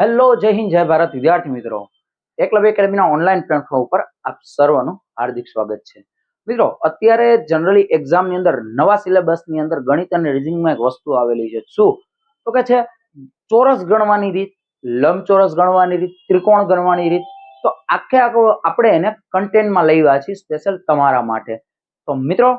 Hello, જય હિન્દ, જય ભારત. વિદ્યાર્થી મિત્રો, એકલવ્ય એકેડમીના ઓનલાઈન પ્લેટફોર્મ ઉપર આપ સર્વનું હાર્દિક સ્વાગત છે. મિત્રો, અત્યારે જનરલી એક્ઝામની અંદર, નવા સિલેબસની અંદર ગણિત અને રીઝનિંગમાં એક વસ્તુ આવેલી છે. શું? તો કે છે, ચોરસ ગણવાની રીત, લંબચોરસ ગણવાની રીત, ત્રિકોણ ગણવાની રીત, તો આખે આખો આપણે એને કન્ટેન્ટમાં લઈ છીએ સ્પેશિયલ તમારા માટે. તો મિત્રો,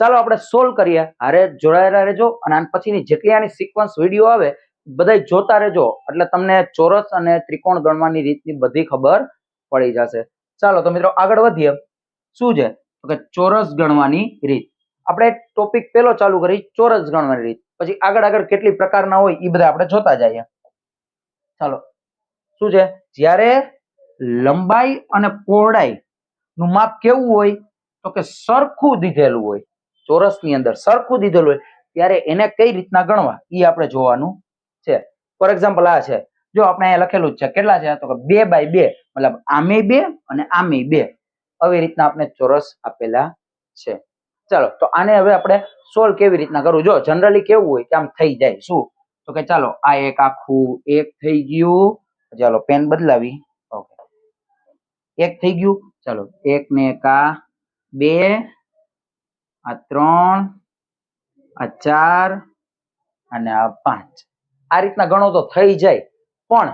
ચાલો આપણે સોલ્વ કરીએ. હારે જોડાયેલા રહેજો અને પછીની જેટલી આની સિક્વન્સ વીડિયો આવે બધા જોતા રહેજો. એટલે તમને ચોરસ અને ત્રિકોણ ગણવાની રીતની બધી ખબર પડી જશે. ચાલો, તો મિત્રો આગળ વધીએ. શું છે? કે ચોરસ ગણવાની રીત. આપણે ટોપિક પેલો ચાલુ કરી, ચોરસ ગણવાની રીત. પછી આગળ આગળ કેટલી પ્રકારના હોય એ બધા આપણે જોતા જઈએ. ચાલો, શું છે? જ્યારે લંબાઈ અને પહોળાઈ નું માપ કેવું હોય? તો કે સરખું દીધેલું હોય. ચોરસની અંદર સરખું દીધેલું હોય. ત્યારે એને કઈ રીતના ગણવા? એ આપણે જોવાનું છે. ફોર એક્ઝામ્પલ આ છે. જો આપણે અહીંયા લખેલું જ છે, કેટલા છે? તો કે બે બાય બે, મતલબ આમે બે અને આમે બે. આવી રીતના આપણે ચોરસ આપેલા છે. ચાલો, તો આને હવે આપણે સોલ્વ કેવી રીતના કરવું? જો જનરલી કેવું હોય કે આમ થઈ જાય, શું? તો કે ચાલો, આ એક આખું એક થઈ ગયું. ચાલો પેન બદલાવી. ઓકે એક થઈ ગયું. ચાલો, એક ને એક, આ બે, આ ત્રણ, આ ચાર અને આ પાંચ. આ રીતના ગણો તો થઈ જાય. પણ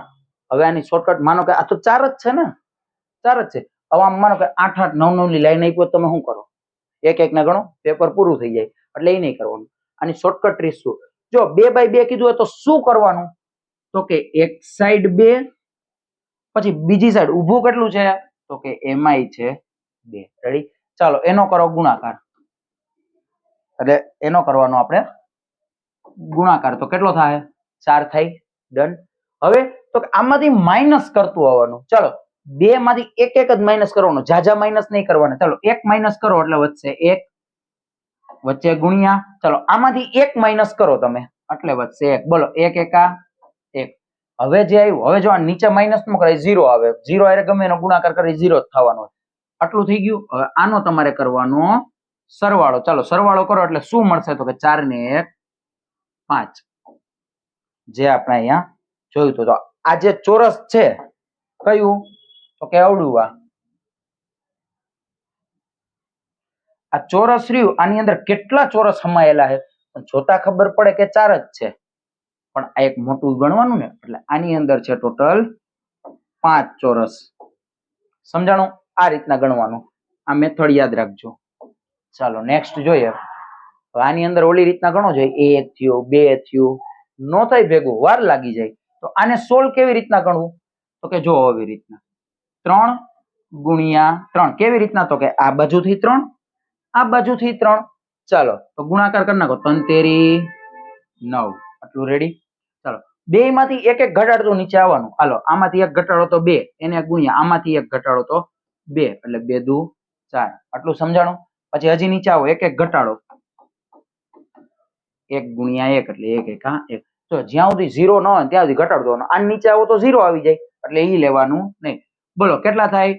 હવે આની શોર્ટકટ માનો કે આ તો ચાર જ છે ને? ચાર જ છે. હવે આમ માનો કે આઠ આઠ નવ નવની લાઈન આપ્યો તમે શું કરો? એક એક ના ગણો પેપર પૂરું થઈ જાય. એટલે એ નહીં કરવાનું. આની શોર્ટકટ ટ્રીક શું જો બે બાય બે કીધું હોય તો શું કરવાનું? તો કે એક સાઈડ બે, પછી બીજી સાઈડ ઊભું કેટલું છે? તો કે એમઆઈ છે બે. રેડી ચાલો, એનો કરો ગુણાકાર. એટલે એનો કરવાનો આપણે ગુણાકાર. તો કેટલો થાય? ચાર થાય ડન હવે તો આમાંથી માઇનસ કરતું આવવાનું. ચાલો બે માંથી એક એક જ માઇનસ કરવાનું. જાજા માઇનસ નહીં કરવાના. ચાલો, એક માઇનસ કરો એટલે વધશે એક. વચ્ચે ગુણ્યા. ચાલો, આમાંથી એક માઇનસ કરો તમે, એટલે વધશે એક. બોલો, એક એકા, એક. હવે જે આવ્યું, હવે જો આ નીચે માઇનસનું કરે ઝીરો આવે. ઝીરો અરે ગમે એનો ગુણાકાર કરી ઝીરો જ થવાનો. આટલું થઈ ગયું. હવે આનો તમારે કરવાનો સરવાળો. ચાલો, સરવાળો કરો એટલે શું મળશે? તો કે ચાર ને એક, પાંચ. જે આપણે અહીંયા જોયું હતું. તો આ જે ચોરસ છે, કયું? તો કે અવડું આ. ચોરસ રહ્યું, આની અંદર કેટલા ચોરસ સમાયેલા છે? જોતા ખબર પડે કે ચાર જ છે. પણ આ એક મોટું ગણવાનું ને, એટલે આની અંદર છે ટોટલ પાંચ ચોરસ. સમજાણું? આ રીતના ગણવાનું. આ મેથડ યાદ રાખજો. ચાલો નેક્સ્ટ જોઈએ. તો આની અંદર ઓલી રીતના ગણો જોઈએ. એક થયું, બે થયું નો થાય ભેગું, વાર લાગી જાય. તો આને સોલ્વ કેવી રીતના ગણવું? તો કે જો આવી રીતના. ત્રણ ગુણ્યા ત્રણ. કેવી રીતના? તો કે આ બાજુથી ત્રણ, આ બાજુથી ત્રણ. ચાલો, તો ગુણાકાર કરી નાખો. તંતેરી નવ. આટલું રેડી ચાલો. બે માંથી એક એક ઘટાડતું નીચે આવવાનું. હાલો, આમાંથી એક ઘટાડો તો બે. એને ગુણ્યા. આમાંથી એક ઘટાડો તો બે. એટલે બે દુ ચાર. આટલું સમજાણું? પછી હજી નીચે આવો. એક એક ઘટાડો. એક ગુણ્યા એક એટલે એક એક, હા? એક. તો જ્યાં સુધી ઝીરો ન હોય ત્યાં સુધી ઘટાડતો આ નીચે આવો તો ઝીરો આવી જાય. એટલે એ લેવાનું નહીં. બોલો, કેટલા થાય?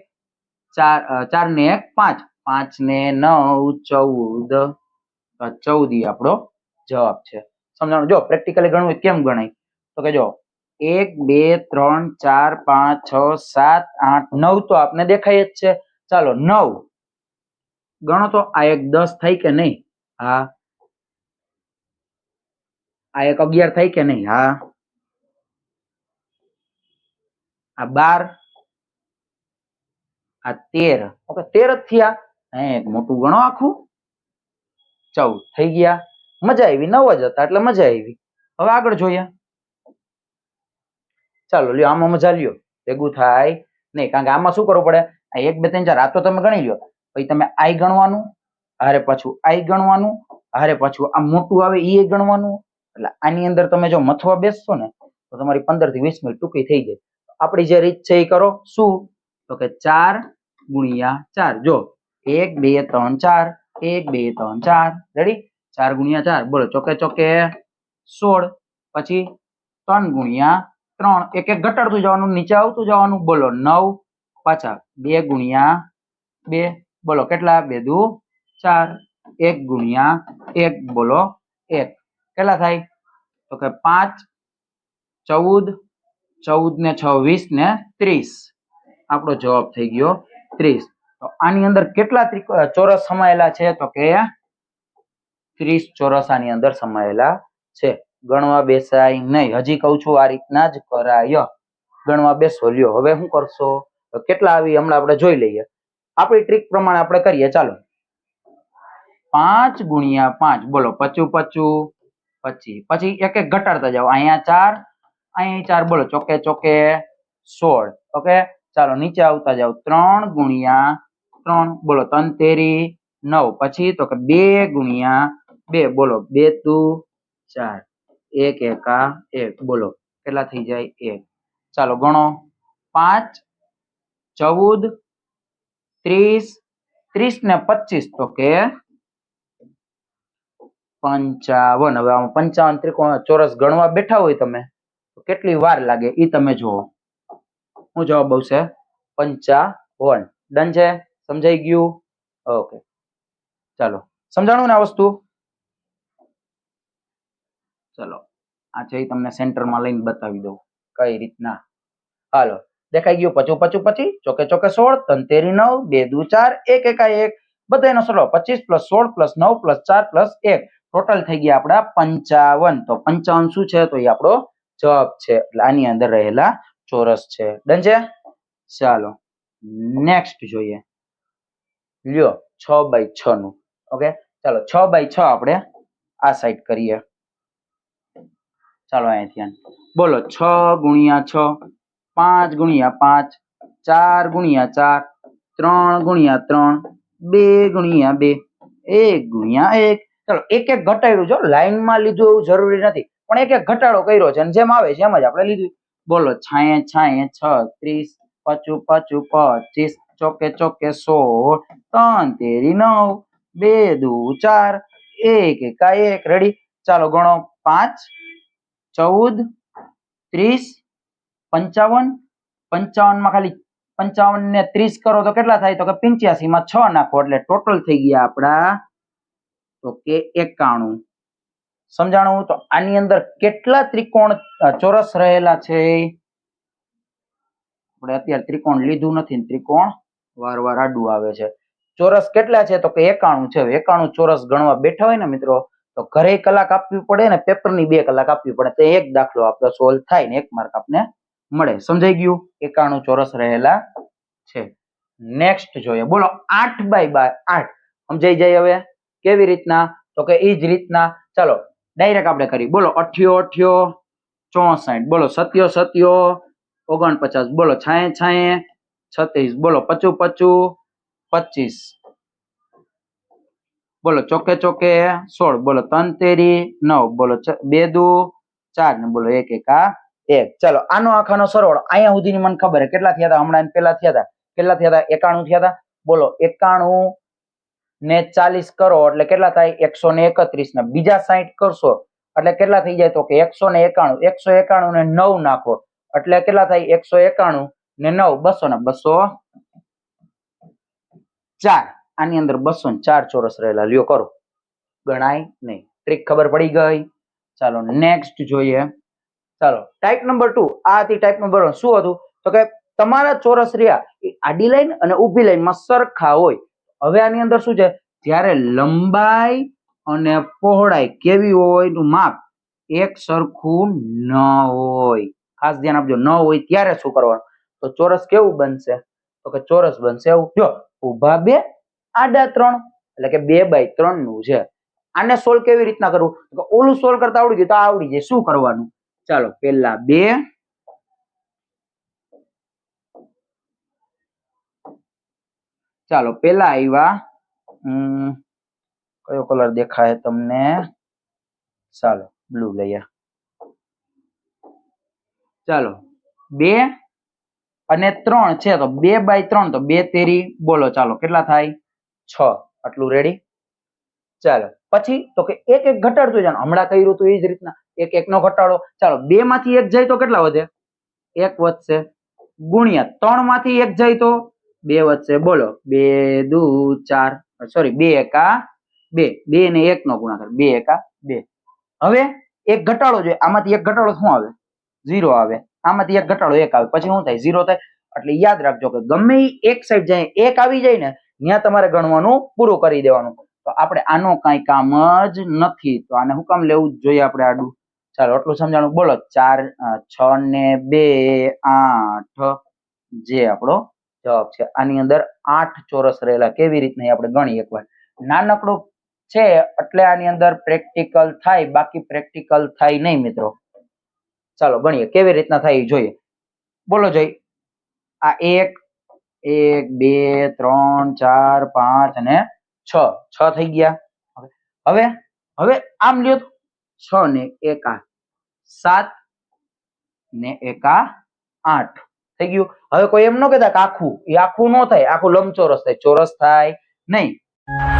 ચાર ચાર ને એક, પાંચ. પાંચ ને નવ, ચૌદ. ચૌદ આપણો જવાબ છે. સમજાણું? જો પ્રેક્ટિકલી ગણવું કેમ ગણાય? તો કે જો એક, બે, ત્રણ, ચાર, પાંચ, છ, સાત, આઠ, નવ તો આપને દેખાય જ છે. ચાલો, નવ. ગણો તો આ એક દસ થઈ કે નહીં? હા. આ એક અગિયાર થાય કે નહીં? હા. આ બાર. આ તેર. ઓકે, તેર જ થયા. એક મોટું ગણો આખું. ચૌદ થઈ ગયા. મજા આવી, નવ જ હતા, એટલે મજા આવી. હવે આગળ જોઈએ. ચાલો, લ્યો, આમાં મજા લ્યો. ભેગું થાય. નહીં, કારણ કે આમાં શું કરવું પડે? એક, બે, ત્રણ, ચાર, આ તો તમે ગણી લ્યો. પછી તમે આઈ ગણવાનું, હારે પાછું આઈ ગણવાનું, હારે પાછું આ મોટું આવે એ ગણવાનું. એટલે આની અંદર તમે જો મથવા બેસશો ને, તો તમારી પંદરથી વીસ મિનિટ ટૂંકી થઈ જાય. આપણી જે રીત છે એ કરો, શું? તો કે ચાર ગુણ્યા ચાર. જો, એક, બે, ત્રણ, ચાર. એક, બે, ત્રણ, ચાર. રેડી ચાર ગુણ્યા ચાર. બોલો, ચોકે ચોકે સોળ. પછી ત્રણ ગુણ્યા ત્રણ. એક એક ઘટાડતું જવાનું, નીચે આવતું જવાનું, બોલો, નવ. પાછા બે ગુણ્યા બે. બોલો, કેટલા? બે દુ ચાર. એક ગુણ્યા એક, બોલો, એક. કેટલા થાય? તો કે પાંચ, ચૌદ ચૌદ ને છ વીસ ને ત્રીસ. આપણો જવાબ થઈ ગયો ત્રીસ. તો આની અંદર કેટલા ચોરસ સમાયેલા છે? તો કે ત્રીસ ચોરસ આની અંદર સમાયેલા છે. ગણવા બેસાય નહીં. હજી કહું છું આ રીતના જ કરાય. ગણવા બેસો લ્યો હવે શું કરશો? તો કેટલા આવી? હમણાં આપણે જોઈ લઈએ. આપણી ટ્રીક પ્રમાણે આપણે કરીએ. ચાલો. પાંચ ગુણ્યા પાંચ. બોલો, પચું પચું. પચી પછી એક એક ઘટાડતા જાઓ. અહીંયા ચાર અહીંયા ચાર બોલો. ચોકે ચોકે સોળ. ઓકે? ચાલો, નીચે આવતા જાઓ. ત્રણ ગુણ્યા ત્રણ બોલો. ત્રણ તેરી નવ. પછી તો કે બે ગુણ્યા બે બોલો. બે દુ ચાર. એક, એકા એક. બોલો. કેટલા થઈ જાય? એક. ચાલો, ગણો. પાંચ, ચૌદ, ત્રીસ ત્રીસ ને પચીસ તો કે પંચાવન. હવે આમાં પંચાવન ત્રિકોણ ચોરસ ગણવા બેઠા હોય તમે, તો કેટલી વાર લાગે એ તમે જુઓ. શું જવાબ આવશે પંચાવન. ડન છે? સમજાઈ ગયું? ઓકે ચાલો. સમજાણું ને આ વસ્તુ? ચલો. આ છે તમને સેન્ટરમાં લઈને બતાવી દઉં. કઈ રીતના? હાલો. દેખાઈ ગયું? પચું પચું, પચી? ચોકે ચોકે સોળ, તંતેરી નવ, બે દુ ચાર, એક એકા એક બધાનો સરળ પચીસ પ્લસ સોળ પ્લસ નવ પ્લસ ચાર પ્લસ એક. ટોટલ થઈ ગયા આપણા પંચાવન. તો પંચાવન શું છે? તો એ આપણો જવાબ છે. એટલે આની અંદર રહેલા ચોરસ છે. ડન છે? ચાલો. નેક્સ્ટ જોઈએ. લ્યો, છ બાય છ નું. ઓકે ચાલો, છ બાય છ આપણે આ સાઈડ કરીએ. ચાલો અહીંથી બોલો, છ ગુણ્યા છ, પાંચ ગુણ્યા પાંચ, ચાર ગુણ્યા ચાર, ત્રણ ગુણ્યા ત્રણ, બે ગુણ્યા બે, એક ગુણ્યા એક ચાલો, એક એક ઘટાડ્યું જો લાઈનમાં લીધું એવું જરૂરી નથી. પણ એક એક ઘટાડો કર્યો છે અને જેમ આવે છે એમ જ આપણે લીધું. બોલો છાએ છાએ છ, ત્રીસ પાછું પાછું પચીસ, ચોકે ચોકે સોળ ત્રણ, તેરી, નવ, બે, દુ, ચાર, એક એકા એક રેડી ચાલો, ગણો. પાંચ, ચૌદ, ત્રીસ, પંચાવન. પંચાવનમાં ખાલી પંચાવન ને ત્રીસ કરો તો કેટલા થાય? તો કે પંચ્યાસી માં છ નાખો. એટલે ટોટલ થઈ ગયા આપણા તો કે એકાણું. સમજાણું તો આની અંદર કેટલા ત્રિકોણ ચોરસ રહેલા છે? આપણે અત્યારે ત્રિકોણ લીધું નથી ત્રિકોણ વાર વાર આડું આવે છે. ચોરસ કેટલા છે? તો કે એકાણું છે. એકાણું ચોરસ ગણવા બેઠા હોય ને મિત્રો, તો ઘરે કલાક આપવી પડે ને પેપરની બે કલાક આપવી પડે. તો એક દાખલો આપણો સોલ્વ થાય ને એક માર્ક આપને મળે. સમજાઈ ગયું? એકાણું ચોરસ રહેલા છે. નેક્સ્ટ જોઈએ. બોલો, આઠ બાય બાય આઠ. સમજાઈ જાય હવે? કેવી રીતના? તો કે એ જ રીતના. ચાલો ડાયરેક્ટ આપણે કરી. બોલો, અઠ્યો અઠ્યો, ચોસઠ. બોલો, સત્યો સત્યો, ઓગણપચાસ. બોલો છાએ છાએ છત્રીસ. બોલો, પચું પચું, પચીસ. બોલો, ચોકે ચોકે, સોળ. બોલો, ત્રણ, તેરી, નવ. બોલો બે, દુ, ચાર. ને બોલો, એક, એકા એક. ચાલો, આનો આખાનો સરવાળો અહીંયા સુધીની મને ખબર કેટલા થયા હતા? હમણાં પેલા થયા હતા. કેટલા થયા હતા? એકાણું થયા હતા. બોલો, એકાણું ને ચાલીસ કરો, એટલે કેટલા થાય? એકસો ને એકત્રીસ ને બીજા સાઈઠ કરશો, એટલે કેટલા થઈ જાય? તો કે એકસો ને એકાણું. એકસો એકાણું ને નવ નાખો, એટલે કેટલા થાય? એકસો એકાણું ને નવ. બસો ને બસો ચાર. આની અંદર બસો ને ચાર ચોરસ રહેલા. લ્યો કરો. ગણાય નહીં. ટ્રીક ખબર પડી ગઈ? ચાલો નેક્સ્ટ જોઈએ. ચાલો ટાઈપ નંબર ટુ આ હતી ટાઈપ નંબર શું હતું? તો કે તમારા ચોરસ રહ્યા. એ આડી લાઈન અને ઊભી લાઈનમાં સરખા હોય. હવે આની અંદર શું છે? જ્યારે લંબાઈ અને પહોળાઈ કેવી હોયનું માપ એક સરખું ન હોય. ખાસ ધ્યાન આપજો, ન હોય ત્યારે શું કરવાનું? તો ચોરસ કેવું બનશે? તો કે ચોરસ બનશે એવું? જો, ઊભા બે, આડા ત્રણ, એટલે કે બે બાય ત્રણનું છે. આને સોલ્વ કેવી રીતના કરવું? ઓલું સોલ્વ કરતા આવડી ગયું તો આવડી જાય. શું કરવાનું? ચાલો પેલા બે ચાલો, પેલા આવ્યા કયો કલર દેખાય તમને? ચાલો બ્લુ લઈએ ચાલો, બે અને ત્રણ છે તો બે બાય ત્રણ તો બે તેરી, બોલો ચાલો, કેટલા થાય? છ. આટલું રેડી ચાલો, પછી તો કે એક એક ઘટાડતું જાય હમણાં કર્યું હતું એ જ રીતના. એક એક નો ઘટાડો. ચાલો બે માંથી એક જાય તો કેટલા વધે? એક વધશે. ગુણ્યા ત્રણમાંથી એક જાય તો? બે વધશે બોલો. બે, દુ, ચાર સોરી બે એકા બે. બે ને એક નો ગુણાકાર. બે એકા બે. હવે એક ઘટાડો જોઈએ. આમાંથી એક ઘટાડો શું આવે? ઝીરો આવે. આમાંથી એક ઘટાડો એક આવે. પછી શું થાય? ઝીરો થાય. એટલે યાદ રાખજો કે ગમે એક સાઈડ જાય, એક આવી જાય ને ત્યાં તમારે ગણવાનું પૂરું કરી દેવાનું. તો આપણે આનો કાંઈ કામ જ નથી. તો આને શું કામ લેવું જોઈએ આપણે આડું? ચાલો, આટલું સમજાણું. બોલો. ચાર છ ને બે, આઠ, જે આપણો જવાબ છે. આની અંદર આઠ ચોરસ રહેલા. કેવી રીતના આપણે ગણીએ એકવાર. નાનકડું છે એટલે આની અંદર પ્રેક્ટિકલ થાય, બાકી પ્રેક્ટિકલ થાય નહીં મિત્રો. ચાલો ગણીએ. કેવી રીતના થાય જોઈએ. બોલો જોઈ આ એક એક, બે, ત્રણ, ચાર, પાંચ અને છ. છ થઈ ગયા. હવે હવે આમ લ્યો તો. છ ને એકા સાત ને એકા આઠ. થઈ ગયું. હવે કોઈ એમ ન કહેતા કે આખું, એ આખું ન થાય, આખું લંબચોરસ થાય. ચોરસ થાય નહીં.